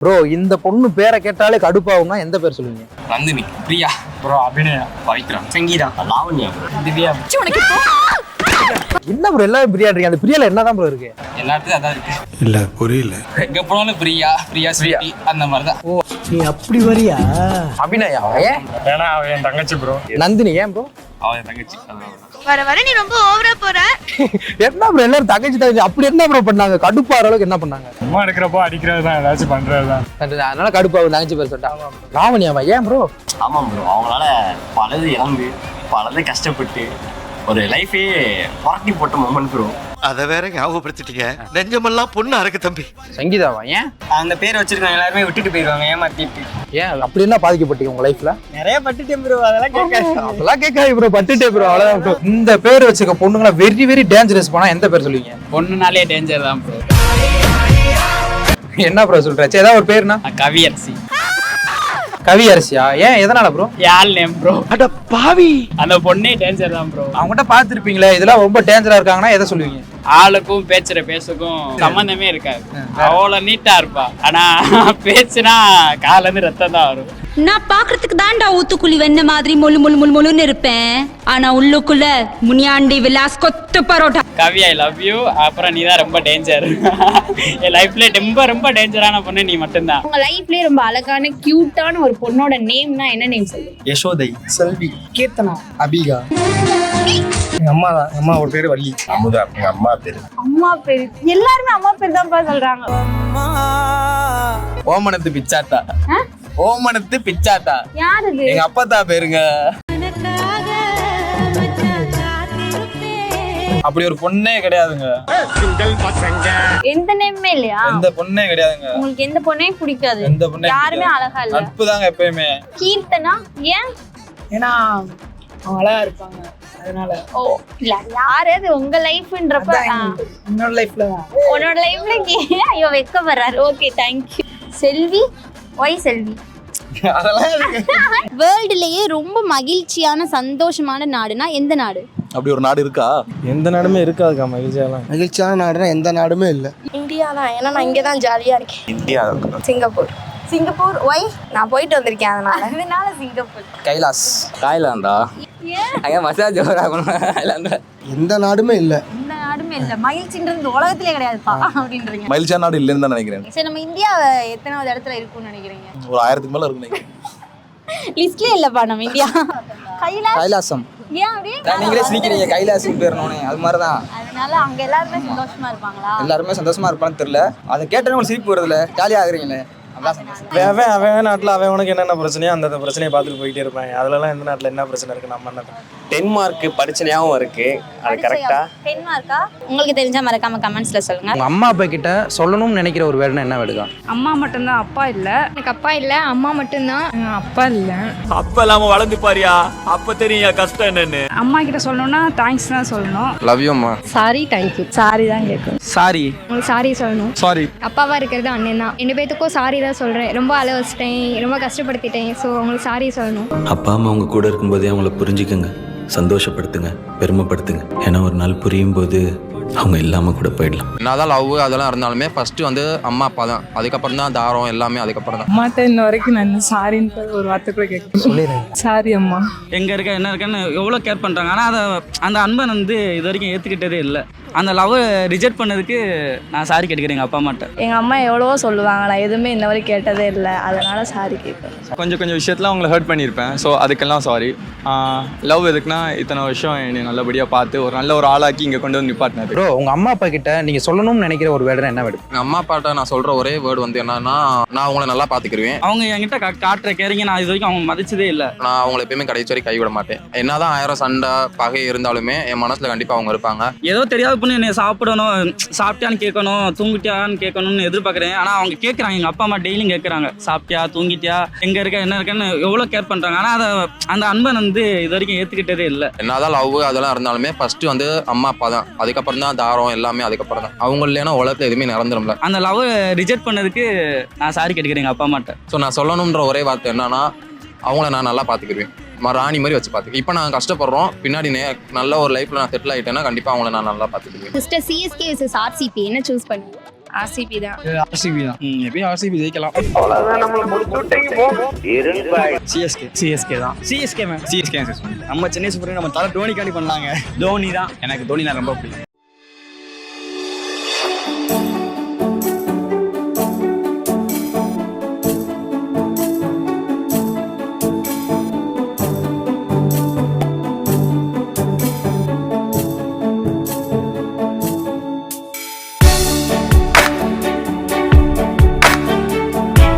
Bro இந்த பொண்ணு பேரை கேட்டாலே கடுப்பாகும்னா எந்த பேர் சொல்லுவீங்க? நந்தினி. பிரியா. ப்ரோ அபிநயா பவித்ரா. சங்கீதா. லாவண்யா திவ்யா என்ன ப்ரோ எல்லாரும் பிரியாணி அந்த பிரியால என்னதான் ப்ரோ இருக்கு? எல்லாத்துக்கும் அதான் இருக்கு. இல்ல புரியல. எங்க போனாலும் பிரியா பிரியா ஸ்வீட்டி அந்த மாதிரி தான் அபிநயா. ஏன்? ஏன்னா என் தங்கச்சி ப்ரோ நந்தினி ஏன் ப்ரோ அவன் என் தங்கச்சி. அதனால தான். வர வர நீ ரொம்ப ஓவரா போற. என்ன ப்ரோ எல்லாரும் தங்கச்சி தங்கச்சி அப்படி என்ன ப்ரோ பண்ணாங்க? கடுப்பாகிற அளவுக்கு என்ன பண்ணாங்க? சும்மா எடுக்கிறப்போ அடிக்கிறது தான் ஏதாச்சும் பண்றது தான். அதனால கடுப்பாகும் தங்கச்சி பேர் சொல்லிட்டா. ராவணியாவா ஏன் ப்ரோ ஆமாம் ப்ரோ அவங்களால பலது இழந்து பலது கஷ்டப்பட்டு ஒரு லைஃபே புரட்டி போட்ட மூமெண்ட் ப்ரோ அத வேற ஞாபகப்படுத்திட்டீங்க. நெஞ்சமெல்லாம் பொண்ணு அறக்கு தம்பி. சங்கீதாவா ஏன்? அந்த பேர் வச்சிருக்காங்க எல்லாருமே விட்டுட்டு போயிருவாங்க ஏமாத்திட்டு ஏன்? அப்படி என்ன பாதிக்கப்பட்டீங்க உங்க லைஃப்ல நிறைய பட்டுட்டேன் ப்ரோ அதெல்லாம் கேட்காது. அதெல்லாம் கேட்காது ப்ரோ பட்டுட்டே ப்ரோ அவ்வளவுதான் bro. இந்த பேர் வச்சுக்க பொண்ணுங்களா வெரி வெரி டேஞ்சரஸ் போனா எந்த பேர் சொல்லுவீங்க? பொண்ணுனாலே டேஞ்சர் தான் ப்ரோ என்ன ப்ரோ சொல்றாச்சு ஏதாவது ஒரு பேர்னா? கவியரசி. கவி அரசியா? ஏன்? எதனால ப்ரோ யாழ் நேம் ப்ரோ அட பாவி. அந்த பொண்ணே டேஞ்சர் தான் ப்ரோ அவங்ககிட்ட பார்த்துருப்பீங்களே இதெல்லாம் ரொம்ப டேஞ்சரா இருக்காங்கன்னா எதை சொல்லுவீங்க? ஆளுக்கும் பேச்சுற பேசுக்கும் சம்பந்தமே இருக்காது. அவ்வளோ நீட்டா இருப்பா. ஆனா பேச்சுனா கால இருந்து ரத்தம் தான் வரும். நான் பாக்குறதுக்கு தான்டா ஊத்துக்குழி வெண்ண மாதிரி மொழு மொழு மொழு மொழுன்னு இருப்பேன். ஆனா உள்ளுக்குள்ள Muniyandi Vilas kothu parotta. Kavi I love you அப்புறம் நீ தான் ரொம்ப டேஞ்சர் என் லைஃப்ல ரொம்ப ரொம்ப டேஞ்சரான பொண்ணு நீ மட்டும்தான். உங்க லைஃப்லயே ரொம்ப அழகான கியூட்டான ஒரு பொண்ணோட நேம்னா என்ன நேம் சொல்லுங்க யசோதை செல்வி கீர்த்தனா அபிகா. எங்க அம்மா தான். எங்க அம்மா ஒரு பேர் வள்ளி. அமுதா எங்க அம்மா பேரு. அம்மா பேரு. எல்லாருமே அம்மா பேர் தான்ப்பா சொல்றாங்க. ஓமனத்து பிச்சாத்தா. ஓமனத்து பிச்சாத்தா. யார் எங்க அப்பா தான் பேருங்க. அப்படி ஒரு பொண்ணே கிடையாதுங்க. எந்த நேமே இல்லையா? எந்த பொண்ணே கிடையாதுங்க. உங்களுக்கு எந்த பொண்ணையும் பிடிக்காது. எந்த பொண்ணே யாருமே அழகா இல்ல. நட்பு தாங்க எப்பயுமே. கீர்த்தனா? ஏன்? ஏன்னா அழகா இருப்பாங்க. அதனால. ஓ இல்ல யாராவது உங்க லைஃப்ன்றப்ப என்னோட லைஃப்ல உன்னோட லைஃப்ல ஐயோ வெக்கப்படுறாரு. Okay thank you Selvi? Y செல்வி. வேர்ல்டுலயே ரொம்ப மகிழ்ச்சியான சந்தோஷமான நாடுனா எந்த நாடு? அப்படி ஒரு நாடு இருக்கா? எந்த நாடுமே இருக்காதுக்கா மகிழ்ச்சியெல்லாம் மகிழ்ச்சியான நாடுனா எந்த நாடுமே இல்லை. இந்தியா தான் ஏன்னா நான் இங்கே தான் ஜாலியாக இருக்கேன். இந்தியா. சிங்கப்பூர். சிங்கப்பூர்? ஒய் நான் போயிட்டு வந்திருக்கேன் அதனால. அதனால சிங்கப்பூர். கைலாஸ் தாய்லாந்தா அங்க மசாஜ் எந்த நாடுமே இல்லை. நாடுமே இல்ல. மகிழ்ச்சின்றது இந்த உலகத்திலே கிடையாதுப்பா அப்படின்றீங்க. மகிழ்ச்சியான நாடு இல்லைன்னு தான் நினைக்கிறேன். சரி நம்ம இந்தியா எத்தனாவது இடத்துல இருக்கும்னு நினைக்கிறீங்க? ஒரு ஆயிரத்துக்கு மேல இருக்கு நினைக்கிறேன். லிஸ்ட்லயே இல்லப்பா நம்ம இந்தியா. கைலாஷ். கைலாசம். ஏன் அப்படி நீங்களே சிரிக்கிறீங்க கைலாசுக்கு போயிடணும்னே அது மாதிரி தான் அதனால அங்க எல்லாருமே சந்தோஷமா இருப்பாங்களா? எல்லாருமே சந்தோஷமா இருப்பான்னு தெரியல. அதை உங்களுக்கு சிரிப்பு வருதுல்ல ஜாலியாக ஆகுறீங்களே? அவன் அவன் நாட்டில் அவன் உனக்கு என்னென்ன பிரச்சனையோ அந்த பிரச்சனையை பார்த்துட்டு போயிட்டே இருப்பாங்க. அதுலலாம் எந்த நாட்டில் என்ன பிரச்சனை இருக்கு? நம்ம என்ன டென்மார்க் படிச்சனையாவும் இருக்கு. அது கரெக்டா டென் மார்க்கா உங்களுக்கு தெரிஞ்சா மறக்காம கமெண்ட்ஸ்ல சொல்லுங்க. உங்க அம்மா அப்பா கிட்ட சொல்லணும்னு நினைக்கிற ஒரு வேர்டுனா என்ன வேர்டுக்கா அம்மா மட்டும்தான் அப்பா இல்லை. எனக்கு அப்பா இல்லை அம்மா மட்டும்தான். அப்பா இல்லை. அப்ப இல்லாம வளர்ந்து பாரியா? அப்ப தெரியும் கஷ்டம் என்னன்னு. அம்மா கிட்ட சொல்லணும்னா தேங்க்ஸ் தான் சொல்லணும். லவ் யூ அம்மா. சாரி தேங்க்யூ சாரி தான் கேட்கணும் சாரி உங்களுக்கு சாரி சொல்லணும். சாரி அப்பாவா இருக்கிறது அண்ணன் தான். ரெண்டு பேத்துக்கும் சாரி தான் சொல்கிறேன் ரொம்ப அழ வச்சிட்டேன் ரொம்ப கஷ்டப்படுத்திட்டேன். ஸோ அவங்களுக்கு சாரி சொல்லணும். அப்பா அம்மா அவங்க கூட இருக்கும்போதே அவங்கள புரிஞ்சுக்கோங்க. சந்தோஷப்படுத்துங்க. பெருமைப்படுத்துங்க. ஏன்னா ஒரு நாள் புரியும் போது அவங்க இல்லாம கூட போயிடலாம். என்னதான் லவ் அதெல்லாம் இருந்தாலுமே ஃபர்ஸ்ட் வந்து அம்மா அப்பா தான். அதுக்கப்புறம் தான் தாரம் எல்லாமே அதுக்கப்புறம் தான் அம்மாட்ட இன்ன வரைக்கும் நான் சாரின்னு ஒரு வார்த்தை கூட கேட்க சொல்லிடுறேன் சாரி அம்மா. எங்க இருக்க என்ன இருக்கன்னு எவ்வளோ கேர் பண்றாங்க. ஆனா அதை அந்த அன்பை வந்து இது வரைக்கும் ஏத்துக்கிட்டதே இல்லை. அந்த லவ் ரிஜெக்ட் பண்ணதுக்கு நான் சாரி கேட்டுக்கிறேன் எங்க அப்பா அம்மாட்ட. எங்கள் அம்மா எவ்வளவோ சொல்லுவாங்க. நான் எதுவுமே இன்ன வரைக்கும் கேட்டதே இல்லை. அதனால சாரி கேட்பேன் கொஞ்சம் கொஞ்சம் விஷயத்தில் அவங்கள ஹர்ட் பண்ணியிருப்பேன். ஸோ அதுக்கெல்லாம் சாரி லவ் எதுக்குன்னா இத்தனை வருஷம் என்னை நல்லபடியாக பார்த்து ஒரு நல்ல ஒரு ஆளாக்கி இங்கே கொண்டு வந்து நிப்பாட்டினது. ப்ரோ உங்க அம்மா அப்பா கிட்ட நீங்க சொல்லணும்னு நினைக்கிற ஒரு வேர்டுனா என்ன வேர்டு? எங்கள் அம்மா அப்பாட்ட நான் சொல்கிற ஒரே வேர்டு வந்து என்னன்னா நான் அவங்கள நல்லா பார்த்துக்கிருவேன். அவங்க என்கிட்ட கா- காட்டுற கேரிங்க நான் இது வரைக்கும் அவங்க மதிச்சதே இல்லை. நான் அவங்கள எப்பயுமே கடைசி வரை கைவிட மாட்டேன். என்னதான் ஆயிரம் சண்டை பகை இருந்தாலுமே என் மனசில் கண்டிப்பாக அவங்க இருப்பாங்க. ஏதோ தெரியாத பொண்ணு என்னை சாப்பிடணும் சாப்பிட்டியான்னு கேட்கணும் தூங்கிட்டியான்னு கேட்கணும்னு எதிர்பார்க்குறேன். ஆனால் அவங்க கேட்குறாங்க. எங்கள் அப்பா அம்மா டெய்லியும் கேட்குறாங்க. சாப்பிட்டியா தூங்கிட்டியா எங்கே இருக்க என்ன இருக்கன்னு எவ்வளோ கேர் பண்ணுறாங்க ஆனால் அதை அந்த அன்பை வந்து இது வரைக்கும் ஏற்றுக்கிட்டதே இல்லை. என்னதான் லவ் அதெல்லாம் இருந்தாலுமே ஃபர்ஸ்ட் வந்து அம்மா அப்பா தான். அதுக்கப்புறம் தான் தாரம் எல்லாமே அதுக்கப்புறம் தான். அவங்க இல்லைன்னா உலகத்தில் எதுவுமே நிரந்தரம்ல அந்த லவ் ரிஜெக்ட் பண்ணதுக்கு நான் சாரி கேட்டுக்கிறேன் எங்கள் அப்பா அம்மாட்ட. ஸோ நான் சொல்லணுன்ற ஒரே வார்த்தை என்னன்னா அவங்கள நான் நல்லா பார்த்துக்கிருவேன். ம- ராணி மாதிரி வச்சு பார்த்துக்க இப்போ நான் கஷ்டப்படுறோம். பின்னாடி நே- நல்ல ஒரு லைஃப்ல நான் செட்டில் ஆயிட்டேன்னா கண்டிப்பாக அவங்கள நான் நல்லா பார்த்துக்கிருவேன். சிஸ்டர் சிஎஸ்கே விசஸ் ஆர்சிபி என்ன சூஸ் பண்ணுவீங்க ஆர்சிபி தான். ஆர்சிபி தான். எப்பயும் ஆர்சிபி ஜெயிக்கலாம். சிஎஸ்கே சிஎஸ்கே தான். சிஎஸ்கே மேம் சிஎஸ்கே நம்ம சென்னை சூப்பர் நம்ம தலை தோனி காண்டி பண்ணாங்க தோனி தான். எனக்கு தோனி நான் ரொம்ப பிடிக்கும்.